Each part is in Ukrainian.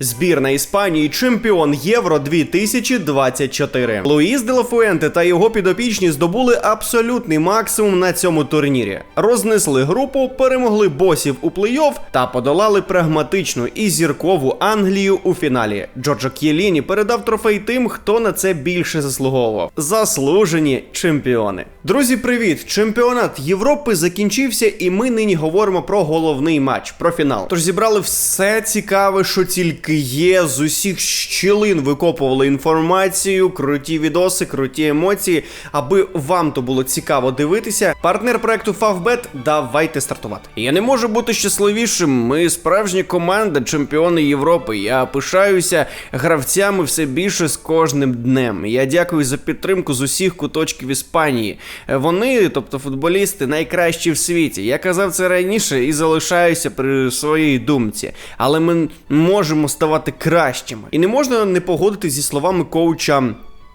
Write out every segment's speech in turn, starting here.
Збірна Іспанії чемпіон Євро 2024. Луїс де Лафуенте та його підопічні здобули абсолютний максимум на цьому турнірі. Рознесли групу, перемогли босів у плей-офф та подолали прагматичну і зіркову Англію у фіналі. Джорджо К'єліні передав трофей тим, хто на це більше заслуговував. Заслужені чемпіони. Друзі, привіт! Чемпіонат Європи закінчився, і ми нині говоримо про головний матч, про фінал. Тож зібрали все цікаве, що тільки є. З усіх щілин викопували інформацію, круті відоси, круті емоції. Аби вам то було цікаво дивитися. Партнер проекту Favbet, давайте стартувати. Я не можу бути щасливішим. Ми справжня команда, чемпіони Європи. Я пишаюся гравцями все більше з кожним днем. Я дякую за підтримку з усіх куточків Іспанії. Вони, тобто футболісти, найкращі в світі. Я казав це раніше і залишаюся при своїй думці. Але ми можемо ставати кращими. І не можна не погодити зі словами коуча.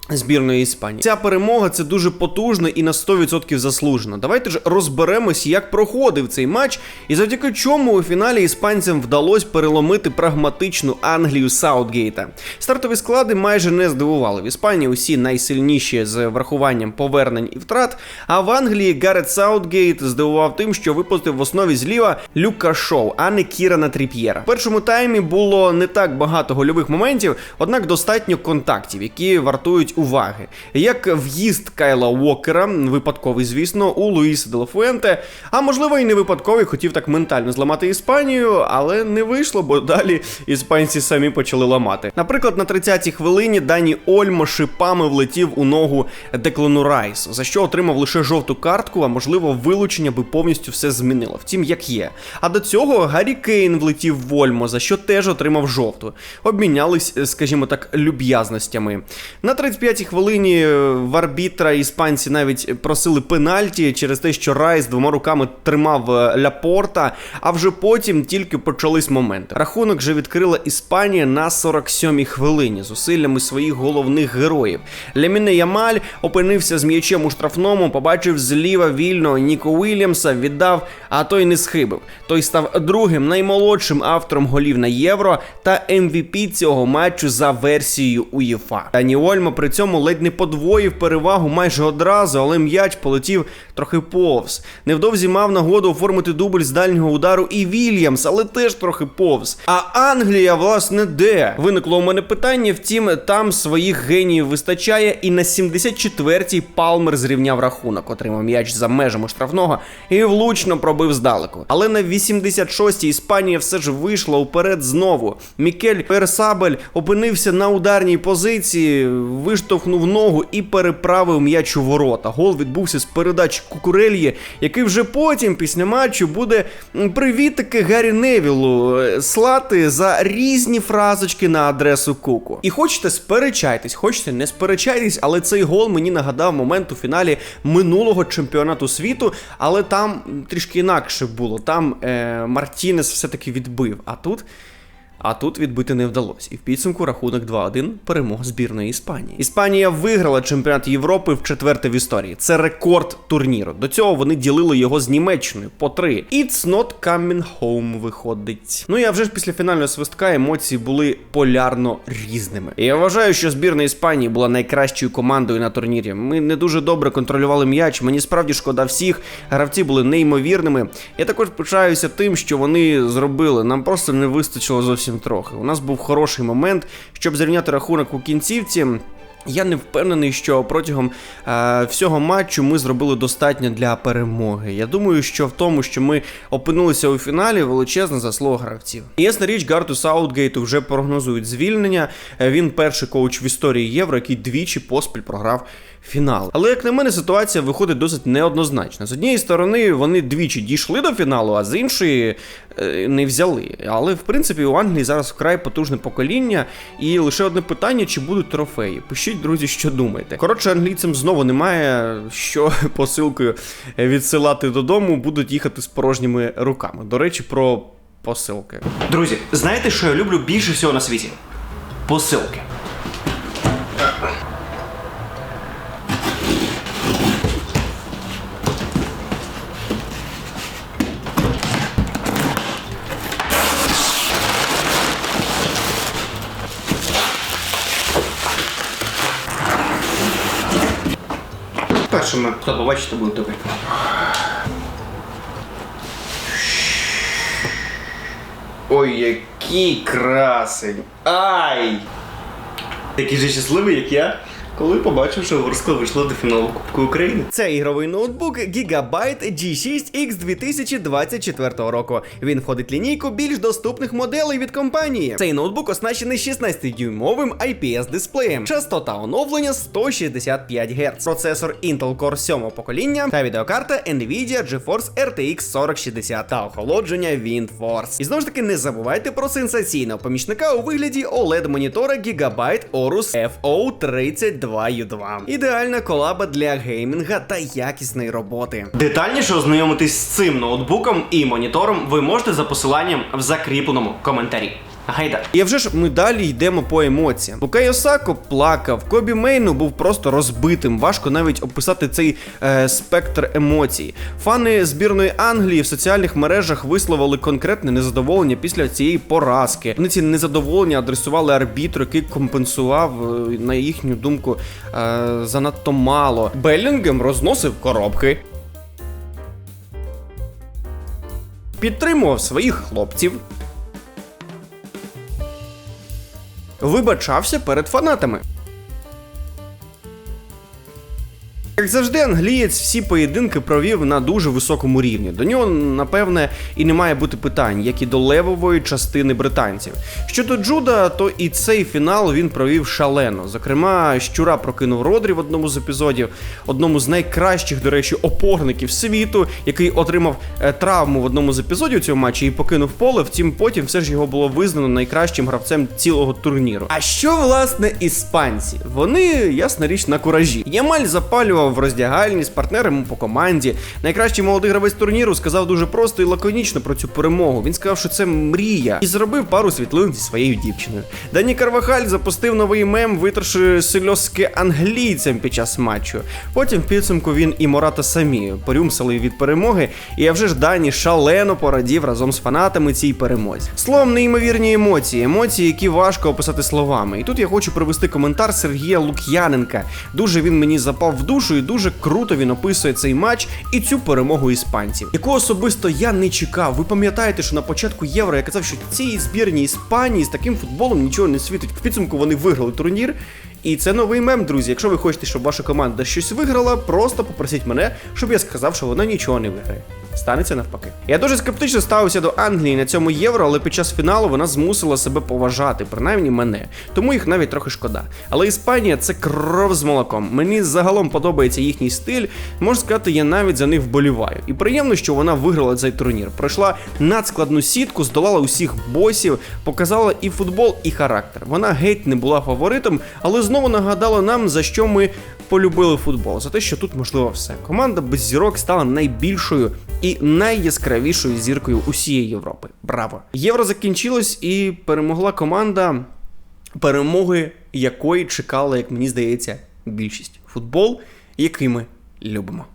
Збірної Іспанії ця перемога це дуже потужно і на 100% заслужено. Давайте ж розберемось, як проходив цей матч, і завдяки чому у фіналі іспанцям вдалося переломити прагматичну Англію Саутгейта. Стартові склади майже не здивували. В Іспанії усі найсильніші з врахуванням повернень і втрат. А в Англії Гарет Саутгейт здивував тим, що випустив в основі зліва Люка Шоу, а не Кірана Тріп'єра. В першому таймі було не так багато гольових моментів, однак достатньо контактів, які вартують уваги. Як в'їзд Кайла Уокера, випадковий, звісно, у Луїса де Лафуенте, а можливо і не випадковий, хотів так ментально зламати Іспанію, але не вийшло, бо далі іспанці самі почали ламати. Наприклад, на 30-й хвилині Дані Ольмо шипами влетів у ногу Деклану Райсу, за що отримав лише жовту картку, а можливо, вилучення би повністю все змінило. Втім, як є. А до цього Гаррі Кейн влетів в Ольмо, за що теж отримав жовту. Обмінялись, е, скажімо так, люб'язностями. На 35-й хвилині е, в арбітра іспанці навіть просили пенальті через те, що Райс двома руками тримав е, Ляпорта, а вже потім тільки почались моменти. Рахунок же відкрила Іспанія на 47-й хвилині зусиллями своїх головних героїв. Ляміне Ямаль опинився з м'ячем у штрафному, побачив зліва вільно Ніко Уільямса, віддав, а той не схибив. Той став другим наймолодшим автором голів на євро та MVP цього матчу за версією УЄФА. Дані Ольмо при цьому ледь не подвоїв перевагу майже одразу, але м'яч полетів трохи повз. Невдовзі мав нагоду оформити дубль з дальнього удару і Вільямс, але теж трохи повз. А Англія, власне, де? Виникло у мене питання, втім, там своїх геніїв вистачає, і на 74-й Палмер зрівняв рахунок, отримав м'яч за межами штрафного і влучно пробив здалеку. Але на 86-й Іспанія все ж вийшла уперед знову. Мікель Персабель опинився на ударній позиції, виштовхнув ногу і переправив м'яч у ворота. Гол відбувся з передач Кукурельє, який вже потім, після матчу, буде привітики Гаррі Невілу е, слати за різні фразочки на адресу Куку. І хочете сперечайтесь, хочете не сперечайтесь, але цей гол мені нагадав момент у фіналі минулого чемпіонату світу, але там трішки інакше було. Там е, Мартінес все-таки відбив. А тут. А тут відбити не вдалося. І в підсумку рахунок 2-1 перемога збірної Іспанії. Іспанія виграла чемпіонат Європи в четверте в історії. Це рекорд турніру. До цього вони ділили його з Німеччиною по три. It's not coming home виходить. Ну а вже ж після фінального свистка емоції були полярно різними. Я вважаю, що збірна Іспанії була найкращою командою на турнірі. Ми не дуже добре контролювали м'яч. Мені справді шкода всіх. Гравці були неймовірними. Я також пишаюся тим, що вони зробили. Нам просто не вистачило зовсім трохи. У нас був хороший момент, щоб зрівняти рахунок у кінцівці. Я не впевнений, що протягом е, всього матчу ми зробили достатньо для перемоги. Я думаю, що в тому, що ми опинилися у фіналі, величезна заслуга гравців. І ясна річ, Гарту Саутгейту вже прогнозують звільнення. Е, Він перший коуч в історії євро, який двічі поспіль програв фінал. Але як на мене, ситуація виходить досить неоднозначна. З однієї сторони, вони двічі дійшли до фіналу, а з іншої е, не взяли. Але в принципі у Англії зараз вкрай потужне покоління, і лише одне питання: чи будуть трофеї? Пишіть, друзі, що думаєте. Коротше, англійцям знову немає що посилкою відсилати додому, будуть їхати з порожніми руками. До речі, про посилки. Друзі, знаєте, що я люблю більше всього на світі? Посилки. Першими, хто побачить, то буде тобі. Ой, який красень. Ай! Такий же щасливий, як я, коли побачив, що Ворскла вийшла до фіналу Кубку України. Це ігровий ноутбук Gigabyte G6X 2024 року. Він входить в лінійку більш доступних моделей від компанії. Цей ноутбук оснащений 16-дюймовим IPS дисплеєм, частота оновлення 165 Гц, процесор Intel Core 7 покоління та відеокарта Nvidia GeForce RTX 4060 та охолодження WindForce. І знову ж таки не забувайте про сенсаційного помічника у вигляді OLED монітора Gigabyte Aorus FO32U2. Ідеальна колаба для геймінга та якісної роботи. Детальніше ознайомитись з цим ноутбуком і монітором ви можете за посиланням в закріпленому коментарі. Гайда. І вже ж ми далі йдемо по емоціям. Букайо Сако плакав, Кобі Мейну був просто розбитим. Важко навіть описати цей е, спектр емоцій. Фани збірної Англії в соціальних мережах висловили конкретне незадоволення після цієї поразки. Вони ці незадоволення адресували арбітру, який компенсував, е, на їхню думку, е, занадто мало. Белінгем розносив коробки. Підтримував своїх хлопців. Вибачався перед фанатами. Як завжди, англієць всі поєдинки провів на дуже високому рівні. До нього, напевне, і не має бути питань, як і до левової частини британців. Щодо Джуда, то і цей фінал він провів шалено. Зокрема, щура прокинув Родрі в одному з епізодів, одному з найкращих, до речі, опорників світу, який отримав е, травму в одному з епізодів цього матчу і покинув поле. Втім, потім все ж його було визнано найкращим гравцем цілого турніру. А що власне іспанці? Вони, ясна річ, на куражі. Ямаль запалював в роздягальні з партнерами по команді. Найкращий молодий гравець турніру сказав дуже просто і лаконічно про цю перемогу. Він сказав, що це мрія, і зробив пару світлин зі своєю дівчиною. Дані Карвахаль запустив новий мем, витерши сельоски англійцям під час матчу. Потім в підсумку він і Мората самі порюмсали від перемоги, і я вже ж Дані шалено порадів разом з фанатами цій перемозі. Словом, неймовірні емоції, емоції, які важко описати словами. І тут я хочу привести коментар Сергія Лук'яненка. Дуже він мені запав в душу, і дуже круто він описує цей матч і цю перемогу іспанців, яку особисто я не чекав. Ви пам'ятаєте, що на початку євро я казав, що цій збірній Іспанії з таким футболом нічого не світить. В підсумку вони виграли турнір. І це новий мем, друзі. Якщо ви хочете, щоб ваша команда щось виграла, просто попросіть мене, щоб я сказав, що вона нічого не виграє. Станеться навпаки. Я дуже скептично ставився до Англії на цьому євро, але під час фіналу вона змусила себе поважати, принаймні мене. Тому їх навіть трохи шкода. Але Іспанія це кров з молоком. Мені загалом подобається їхній стиль. Можна сказати, я навіть за них вболіваю. І приємно, що вона виграла цей турнір. Пройшла надскладну сітку, здолала усіх босів, показала і футбол, і характер. Вона геть не була фаворитом, але знову нагадала нам, за що ми полюбили футбол. За те, що тут можливо все. Команда без зірок стала найбільшою і найяскравішою зіркою усієї Європи. Браво! Євро закінчилось і перемогла команда, перемоги якої чекала, як мені здається, більшість. Футбол, який ми любимо.